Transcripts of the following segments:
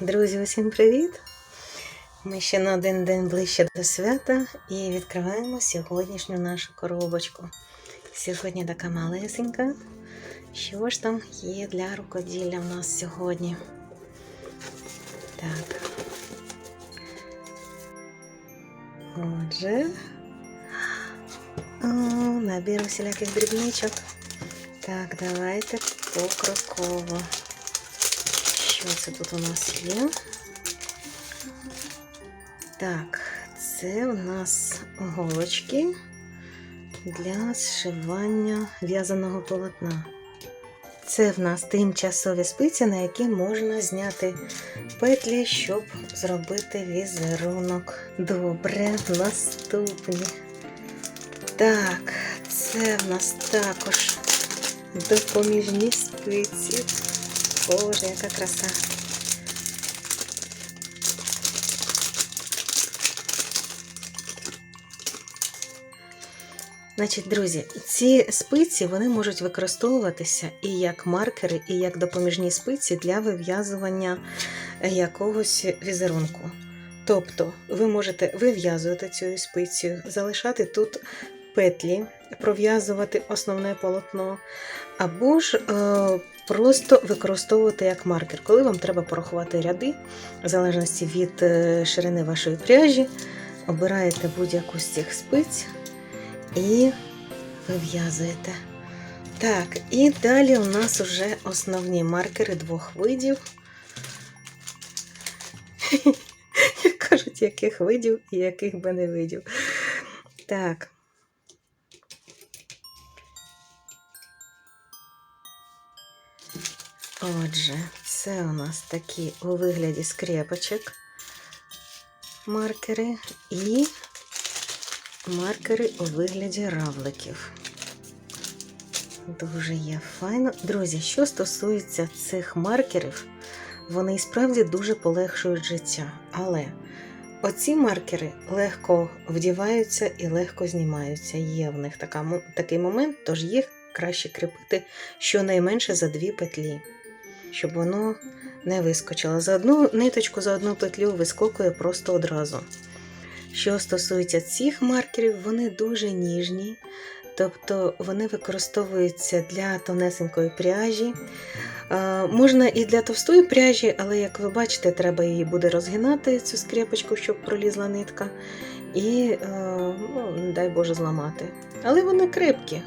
Друзі, усім привіт! Ми ще на один день ближче до свята і відкриваємо сьогоднішню нашу коробочку. Сьогодні така малесенька. Що ж там є для рукоділля в нас сьогодні? Так. Отже. О, набір усіляких дрібничок. Так, давайте покроково. Що тут у нас є? Так, це у нас голочки для зшивання в'язаного полотна. Це в нас тимчасові спиці, на які можна зняти петлі, щоб зробити візерунок. Добре, наступні. Так, це в нас також допоміжні спиці. Боже, яка краса. Значить, друзі, ці спиці вони можуть використовуватися і як маркери, і як допоміжні спиці для вив'язування якогось візерунку. Тобто ви можете вив'язувати цю спицею, залишати тут петлі, пров'язувати основне полотно, або ж е, просто використовувати як маркер, коли вам треба порахувати ряди, в залежності від е, ширини вашої пряжі, обираєте будь-яку з цих спиць і вив'язуєте. Так, і далі у нас вже основні маркери двох видів. Як кажуть, яких видів і яких би не видів. Так. Отже, це у нас такі у вигляді скрепочок маркери і маркери у вигляді равликів. Дуже є файно. Друзі, що стосується цих маркерів, вони і справді дуже полегшують життя. Але оці маркери легко вдіваються і легко знімаються. Є в них така, такий момент, тож їх краще кріпити щонайменше за дві петлі, щоб воно не вискочило. За одну ниточку, за одну петлю вискокує просто одразу. Що стосується цих маркерів, вони дуже ніжні, тобто вони використовуються для тонесенької пряжі. Е, можна і для товстої пряжі, але як ви бачите, треба її буде розгинати, цю скрепочку, щоб пролізла нитка, і, е, ну, дай Боже, зламати. Але вони крепкі.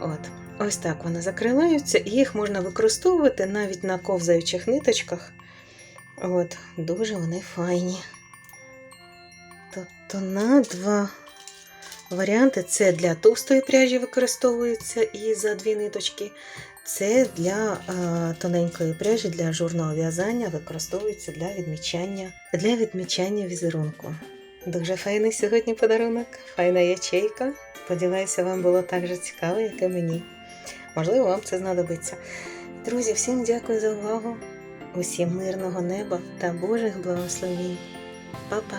От. Ось так вони закриваються, і їх можна використовувати навіть на ковзаючих ниточках. От, дуже вони файні. Тобто на два варіанти. Це для товстої пряжі використовується і за дві ниточки. Це для тоненької пряжі, для ажурного в'язання використовується для відмічання, для відмічання візерунку. Дуже файний сьогодні подарунок, файна ячейка. Сподіваюся, вам було так же цікаво, як і мені. Можливо, вам це знадобиться. Друзі, всім дякую за увагу. Усім мирного неба та Божих благословінь. Па-па!